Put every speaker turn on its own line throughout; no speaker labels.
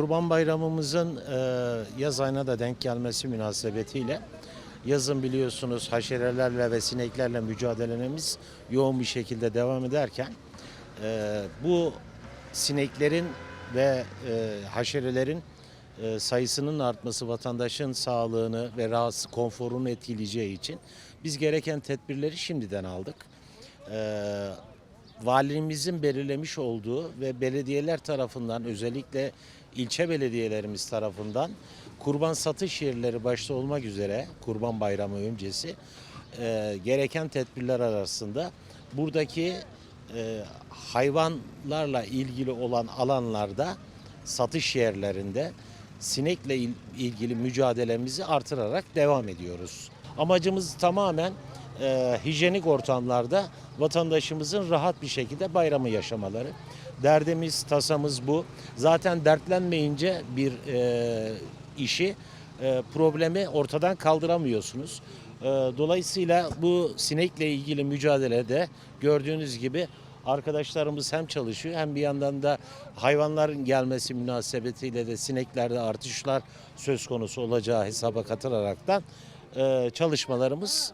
Kurban Bayramımızın e, yaz ayına da denk gelmesi münasebetiyle yazın biliyorsunuz haşerelerle ve sineklerle mücadelemiz yoğun bir şekilde devam ederken e, bu sineklerin ve e, haşerelerin e, sayısının artması vatandaşın sağlığını ve rahatsız konforunu etkileyeceği için biz gereken tedbirleri şimdiden aldık. E, valimizin belirlemiş olduğu ve belediyeler tarafından özellikle ilçe belediyelerimiz tarafından kurban satış yerleri başta olmak üzere kurban bayramı öncesi e, gereken tedbirler arasında buradaki e, hayvanlarla ilgili olan alanlarda satış yerlerinde sinekle il- ilgili mücadelemizi artırarak devam ediyoruz. Amacımız tamamen e, hijyenik ortamlarda vatandaşımızın rahat bir şekilde bayramı yaşamaları. Derdimiz, tasamız bu. Zaten dertlenmeyince bir e, işi, e, problemi ortadan kaldıramıyorsunuz. E, dolayısıyla bu sinekle ilgili mücadelede gördüğünüz gibi arkadaşlarımız hem çalışıyor hem bir yandan da hayvanların gelmesi münasebetiyle de sineklerde artışlar söz konusu olacağı hesaba katılaraktan e, çalışmalarımız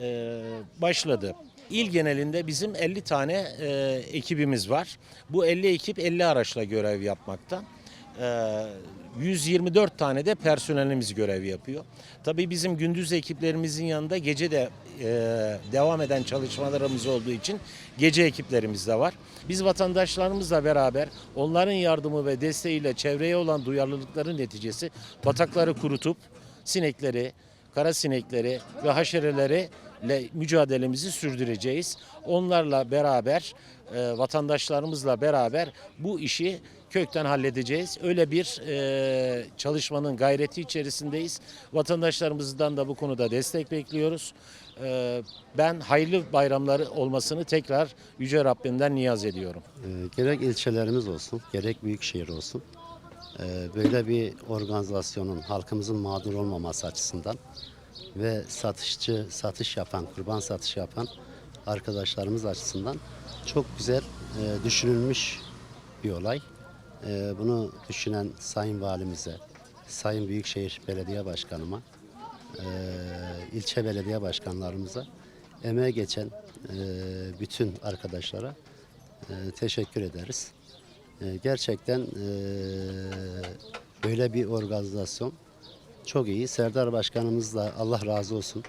e, başladı. İl genelinde bizim 50 tane e, ekibimiz var. Bu 50 ekip 50 araçla görev yapmakta. E, 124 tane de personelimiz görev yapıyor. Tabii bizim gündüz ekiplerimizin yanında gece de devam eden çalışmalarımız olduğu için gece ekiplerimiz de var. Biz vatandaşlarımızla beraber onların yardımı ve desteğiyle çevreye olan duyarlılıkların neticesi batakları kurutup sinekleri, kara sinekleri ve haşereleri mücadelemizi sürdüreceğiz. Onlarla beraber, e, vatandaşlarımızla beraber bu işi kökten halledeceğiz. Öyle bir e, çalışmanın gayreti içerisindeyiz. Vatandaşlarımızdan da bu konuda destek bekliyoruz. E, ben hayırlı bayramları olmasını tekrar Yüce Rabbimden niyaz ediyorum.
Ee, gerek ilçelerimiz olsun, gerek büyükşehir olsun. Ee, böyle bir organizasyonun halkımızın mağdur olmaması açısından ve satışçı, satış yapan, kurban satışı yapan arkadaşlarımız açısından çok güzel e, düşünülmüş bir olay. Ee, bunu düşünen Sayın Valimize, Sayın Büyükşehir Belediye Başkanıma, e, ilçe belediye başkanlarımıza, emeğe geçen e, bütün arkadaşlara e, teşekkür ederiz. E, gerçekten e, böyle bir organizasyon çok iyi. Serdar Başkanımızla Allah razı olsun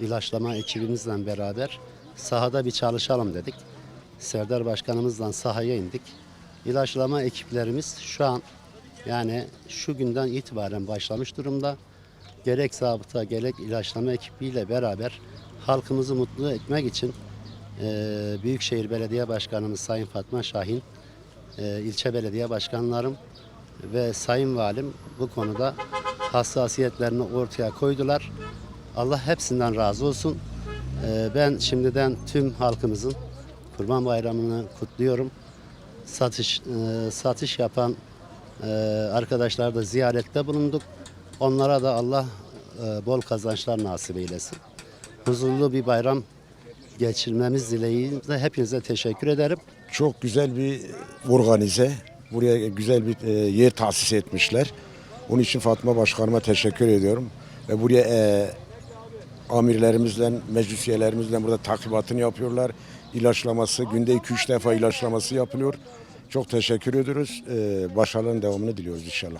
ilaçlama ekibimizle beraber sahada bir çalışalım dedik. Serdar Başkanımızla sahaya indik. İlaçlama ekiplerimiz şu an yani şu günden itibaren başlamış durumda. Gerek zabıta gerek ilaçlama ekibiyle beraber halkımızı mutlu etmek için e, Büyükşehir Belediye Başkanımız Sayın Fatma Şahin, ilçe belediye başkanlarım ve Sayın Valim bu konuda hassasiyetlerini ortaya koydular. Allah hepsinden razı olsun. E, ben şimdiden tüm halkımızın Kurban Bayramı'nı kutluyorum. Satış e, satış yapan e, arkadaşlar da ziyarette bulunduk. Onlara da Allah e, bol kazançlar nasip eylesin. Huzurlu bir bayram geçirmemiz dileğiyle hepinize teşekkür ederim.
Çok güzel bir organize. Buraya güzel bir e, yer tahsis etmişler. Onun için Fatma Başkanıma teşekkür ediyorum. Ve buraya e, amirlerimizle, meclis üyelerimizle burada takibatını yapıyorlar. İlaçlaması, günde 2-3 defa ilaçlaması yapılıyor. Çok teşekkür ediyoruz. E, başarıların devamını diliyoruz inşallah.